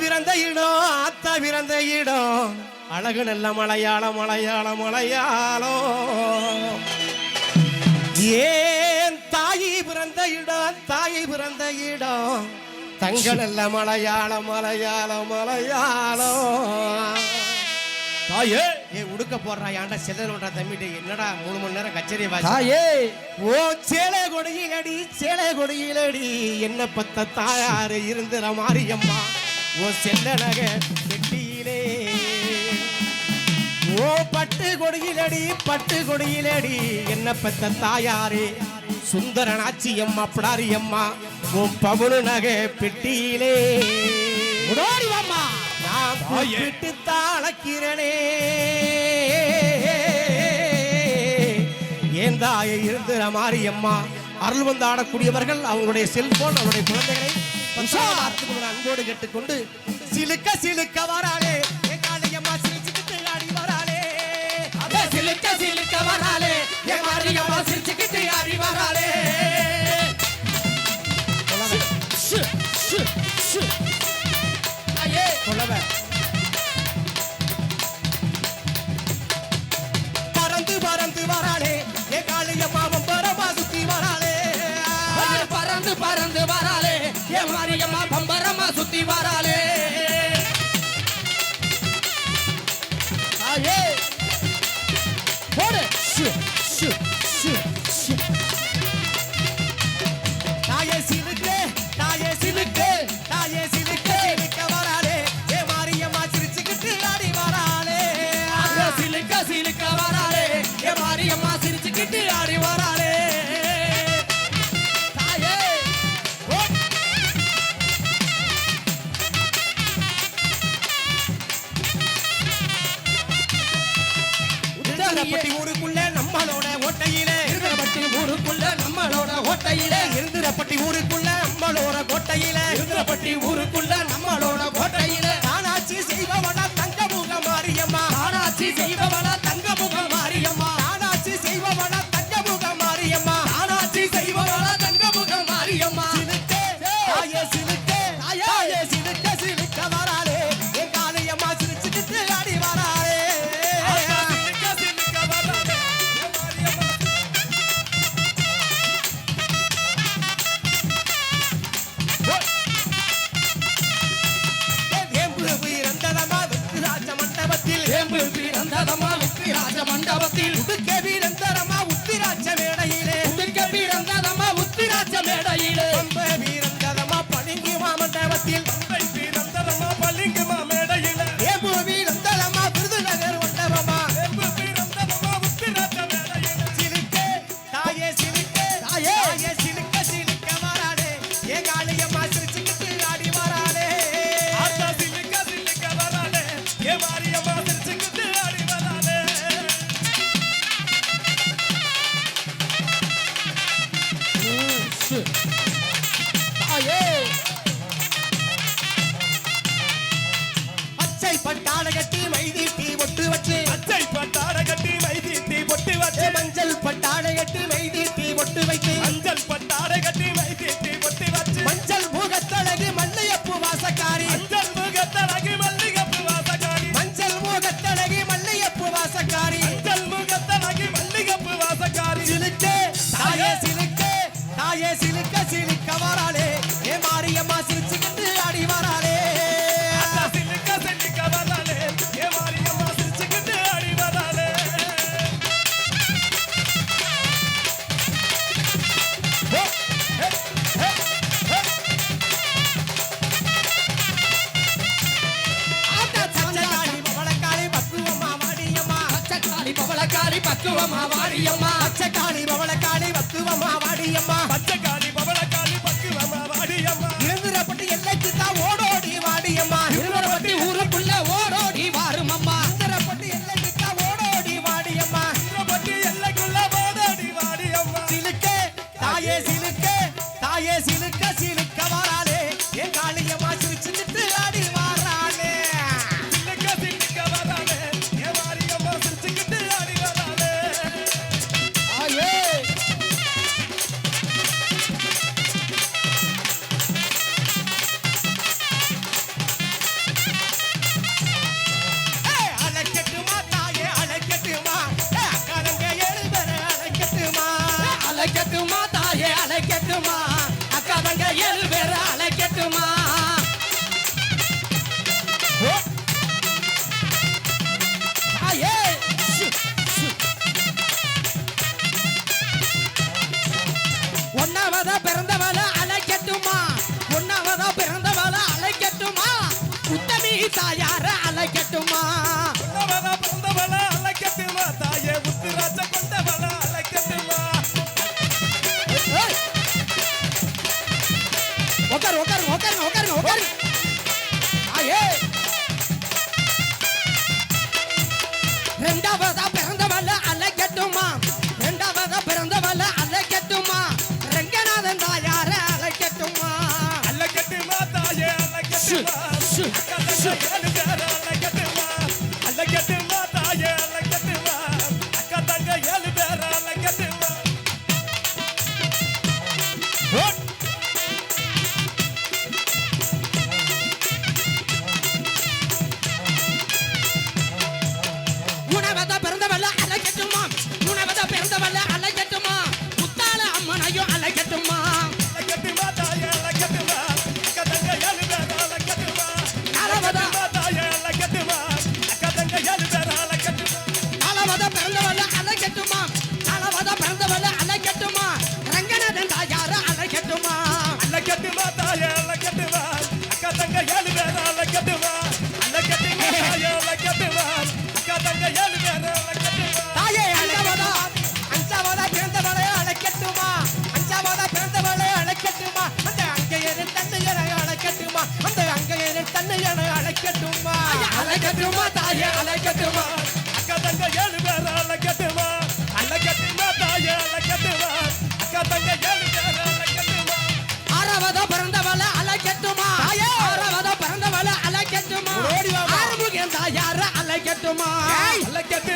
பிறந்த இடம் ஆத்தா பிறந்த இடம். அழகு நல்ல மலையாளம் மலையாளம் மலையாளம். ஏன் தாயி பிறந்த இடம் தாயி பிறந்த இடம்? தங்க நல்ல மலையாளம் மலையாளம் மலையாளம். தாயே ஏ உடுக்க போடுறா ஏன்டா செல்லனோட தம்பிட்டு? என்னடா மூணு மணி நேரம் கச்சேரி தாயே. ஓ சேலை கொடியிலடி சேலை கொடியிலடி. என்ன பத்த தாயாரு இருந்துற மாரியம்மா. ஓ செல்ல நகை கெட்டியிலே ஓ பட்டு கொடியிலடி பட்டு கொடியிலடி என்ன பெத்த தாயாரே? சுந்தர நாச்சியம்மா பிடாரியம்மா உன் பவுனு நகை பெட்டியிலே. ஓடி வாம்மா. நான் கூப்பிட்டு தாளக்கிறனே. ஏன் தாயை இருந்துற மாரியம்மா? அருள் வந்து ஆடக்கூடியவர்கள் அவங்களுடைய செல்போன் அவருடைய குழந்தைகளை பஞ்சாபாரத்துக்கு ஒரு அன்போடு கேட்டுக்கொண்டு சிலுக்க சிலுக்க வராளே. என் காளியம்மா சிரிச்சுக்கிட்டு ஆடி வராளே. சிலுக்க சிலுக்க வராளே. என் சிரிச்சுக்கிட்டு ஆடி வராளே. இருந்தரப்பட்டி ஊருக்குள்ள நம்மளோட ஓட்டையிலே. இருந்தபட்டி ஊருக்குள்ள நம்மளோட ஓட்டையிலே. இருந்தரப்பட்டி ஊருக்குள்ள பிறந்ததம்மா ராஜ மண்டபத்தில் உடுக்கே பிறந்தரமா பச்சை பட்டாட கட்டி மைதீட்டி ஒட்டு வச்சு. பச்சை பட்டாட கட்டி மைதீட்டி பொட்டு ஏ வச்சு. மஞ்சள் பட்டாட கட்டி மைதீட்டி ஒட்டு வைத்து. சிலுக்க சிலுக்க வராளே. ஏ மாரியம்மா சிரிச்சுக்கிட்டு ஆடி வராளே. சிலுக்க சிலுக்க வராளே. ஏ மாரியம்மா சிரிச்சுக்கிட்டு ஆடி வராளே. பவளக்காளி பக்குவம்மா வாடியம்மா. பச்சைக்காளி பவளக்காளி பக்குவமா வாடியம்மா. அழைக்கட்டுமா தாயே அழைக்கட்டுமா அக்கா தங்க ஏழு பேரை அழைக்கட்டுமா தாயே ஒன்னாவதா பிறந்தவள அழைக்கட்டுமா ஒன்னாவதா உத்தமி தாயார அழைக்கட்டுமா உட்காரு உட்காரு உட்காருங்க உட்காருங்க உட்காருங்க ஆயே. ரெண்டாவதா மாமா அல்ல கெட்டு